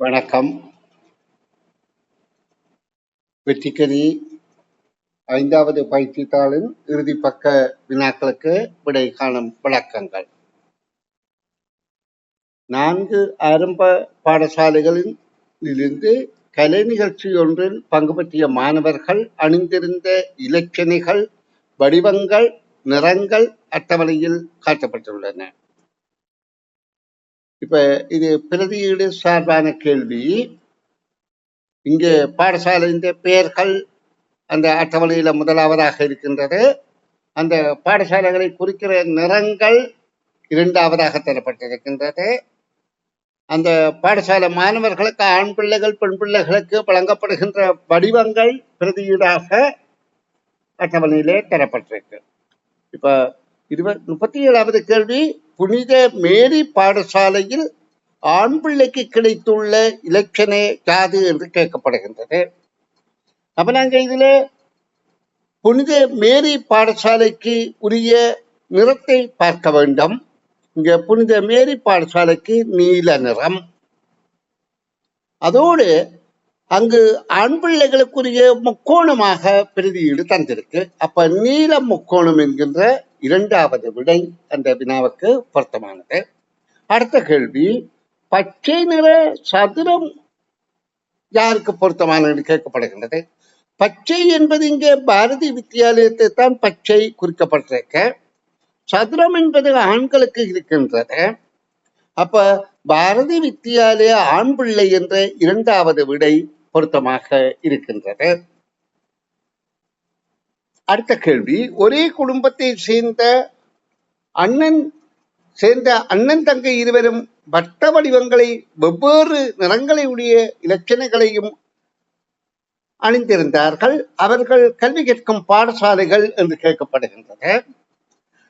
வணக்கம். வெற்றிக்கரி ஐந்தாவது பயிற்சித்தாளின் இறுதி பக்க வினாக்களுக்கு விடை காணும் விளக்கங்கள் நான்கு ஆரம்ப பாடசாலைகளில் இருந்து கலை நிகழ்ச்சி ஒன்றில் பங்கு பற்றிய மாணவர்கள் அணிந்திருந்த இலச்சினைகள் வடிவங்கள் நிறங்கள் அட்டவணையில் காட்டப்பட்டுள்ளன. இப்ப இது பிரதியீடு சார்பான கேள்வி. இங்கே பாடசாலையின் பெயர்கள் அந்த அட்டவணையில முதலாவதாக இருக்கின்றது. அந்த பாடசாலைகளை குறிக்கிற நிறங்கள் இரண்டாவதாக தரப்பட்டிருக்கின்றது. அந்த பாடசாலை மாணவர்களுக்கு ஆண் பிள்ளைகள் பெண் பிள்ளைகளுக்கு வழங்கப்படுகின்ற வடிவங்கள் பிரதியீடாக அட்டவணையிலே தரப்பட்டிருக்கு. இப்ப இருபது முப்பத்தி ஏழாவது கேள்வி புனித மேரி பாடசாலையில் ஆண் பிள்ளைக்கு கிடைத்துள்ள இலட்சணே யாது என்று கேட்கப்படுகின்றது. அப்ப நாங்க இதுல புனித மேரி பாடசாலைக்கு உரிய நிறத்தை பார்க்க வேண்டும். இங்க புனித மேரி பாடசாலைக்கு நீல நிறம். அதோடு அங்கு ஆண் பிள்ளைகளுக்குரிய முக்கோணமாக பிரதியீடு தந்திருக்கு. அப்ப நீல முக்கோணம் என்கின்ற இரண்டாவது விடை அந்த வினாவுக்கு பொருத்தமானது. அடுத்த கேள்வி பச்சை நிற சதுரம் யாருக்கு பொருத்தமானது கேட்கப்படுகின்றது? பச்சை என்பது இங்கே பாரதி வித்தியாலயத்தை தான் பச்சை குறிக்கப்பட்டிருக்க சதுரம் என்பது ஆண்களுக்கு இருக்கின்றது. அப்ப பாரதி வித்தியாலய ஆண் பிள்ளை என்ற இரண்டாவது விடை பொருத்தமாக இருக்கின்றது. அடுத்த கேள்வி ஒரே குடும்பத்தை சேர்ந்த அண்ணன் சேர்ந்த அண்ணன் தங்கை இருவரும் வட்ட வடிவங்களை வெவ்வேறு நிறங்களை உடைய இலட்சணைகளையும் அணிந்திருந்தார்கள். அவர்கள் கல்வி கேட்கும் பாடசாலைகள் என்று கேட்கப்படுகின்றன.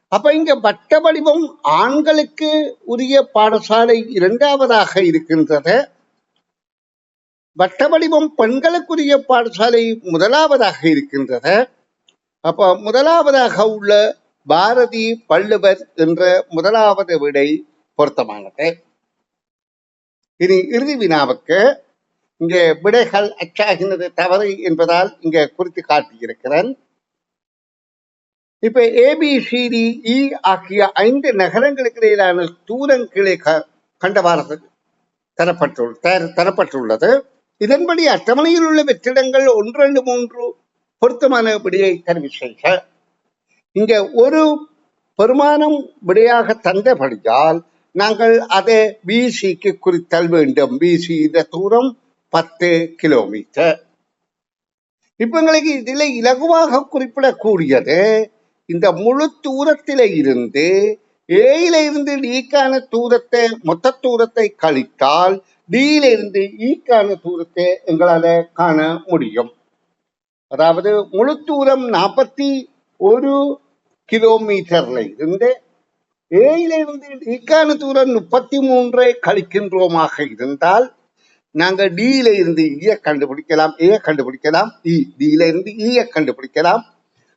அப்ப இங்க வட்ட வடிவம் ஆண்களுக்கு உரிய பாடசாலை இரண்டாவதாக இருக்கின்றது. வட்ட வடிவம் பெண்களுக்குரிய பாடசாலை முதலாவதாக இருக்கின்றது. அப்போ முதலாவதாக உள்ள பாரதி பள்ளுவர் என்ற முதலாவது விடை பொருத்தமானது. இனி இறுதி வினாவுக்கு இங்கே விடைகள் அச்சாகினது தவறு என்பதால் இங்கே குறித்து காட்டியிருக்கிறேன். இப்ப ஏபிசிடி இ e ஆகிய ஐந்து நகரங்களுக்கு இடையிலான தூரம் கீழே கண்டவாறு தரப்பட்டுள்ள தரப்பட்டுள்ளது. இதன்படி அட்டவணையில் உள்ள வெற்றிடங்கள் ஒன்று ரெண்டு மூன்று பொருத்தமான விடையை தெரிவு செய்க. இங்க ஒரு பெருமானம் விடையாக தந்தபடியால் நாங்கள் அதை பிசிக்கு குறித்தல் வேண்டும். பிசி இந்த தூரம் பத்து கிலோமீட்டர். இப்ப எங்களுக்கு இதில் இலகுவாக குறிப்பிடக்கூடியது இந்த முழு தூரத்தில இருந்து ஏயில இருந்து டிக்கான தூரத்தை மொத்த தூரத்தை கழித்தால் டியில இருந்து e ஈக்கான தூரத்தை எங்களால காண முடியும். அதாவது முழு தூரம் நாற்பத்தி ஒரு கிலோமீட்டர்ல இருந்து ஏயில டிக்கான தூரம் முப்பத்தி மூன்றை கழிக்கின்றோமாக இருந்தால் நாங்க டியில இருந்து e ஈய கண்டுபிடிக்கலாம். ஏ கண்டுபிடிக்கலாம். E, இ டியில இருந்து e ஈய கண்டுபிடிக்கலாம்.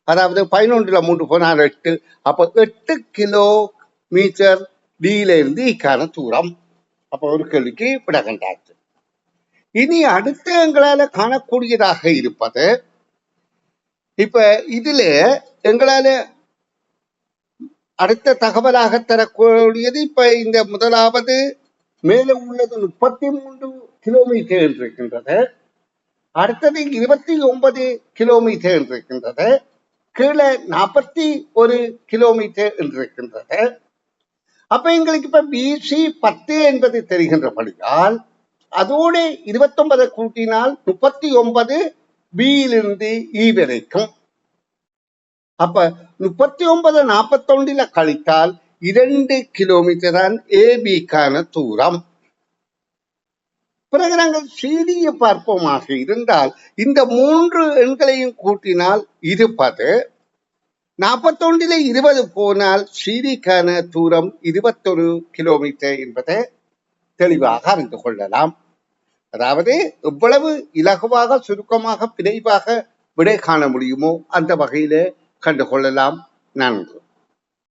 அதாவது பதினொன்றுல மூன்று போனால் எட்டு. அப்போ எட்டு கிலோ மீட்டர் டியில இருந்து இக்கான தூரம். அப்போ ஒரு கேள்விக்கு விடகண்டாச்சு இனி அடுத்த எங்களால காணக்கூடியதாக இருப்பது இப்ப இதுல எங்களால அடுத்த தகவலாக தரக்கூடியது இப்ப இந்த முதலாவது மேலே உள்ளது முப்பத்தி மூன்று கிலோமீட்டர் இருக்கின்றது. அடுத்தது இருபத்தி ஒன்பது கிலோமீட்டர் இருக்கின்றது. கீழே நாற்பத்தி ஒரு கிலோமீட்டர் இருக்கின்றது. அப்ப எங்களுக்கு இப்ப பிசி பத்து என்பது தெரிகின்றபடியால் அதோடு இருபத்தொன்பதை கூட்டினால் முப்பத்தி ஒன்பது பியிலிருந்து இ வரைக்கும். அப்ப முப்பத்தி ஒன்பது நாற்பத்தொன்றில கழித்தால் இரண்டு கிலோமீட்டர் தான் ஏபிக்கான தூரம். பிறகு நாங்கள் சிடியை பார்ப்போமாக இருந்தால் இந்த மூன்று எண்களையும் கூட்டினால் இருப்பது நாற்பத்தொண்டில இருபது போனால் சிடிக்கான தூரம் இருபத்தொரு கிலோமீட்டர் என்பதை தெளிவாக அறிந்து கொள்ளலாம். அதாவது எவ்வளவு இலகுவாக சுருக்கமாக விரைவாக விடை காண முடியுமோ அந்த வகையில கண்டுகொள்ளலாம் நன்று.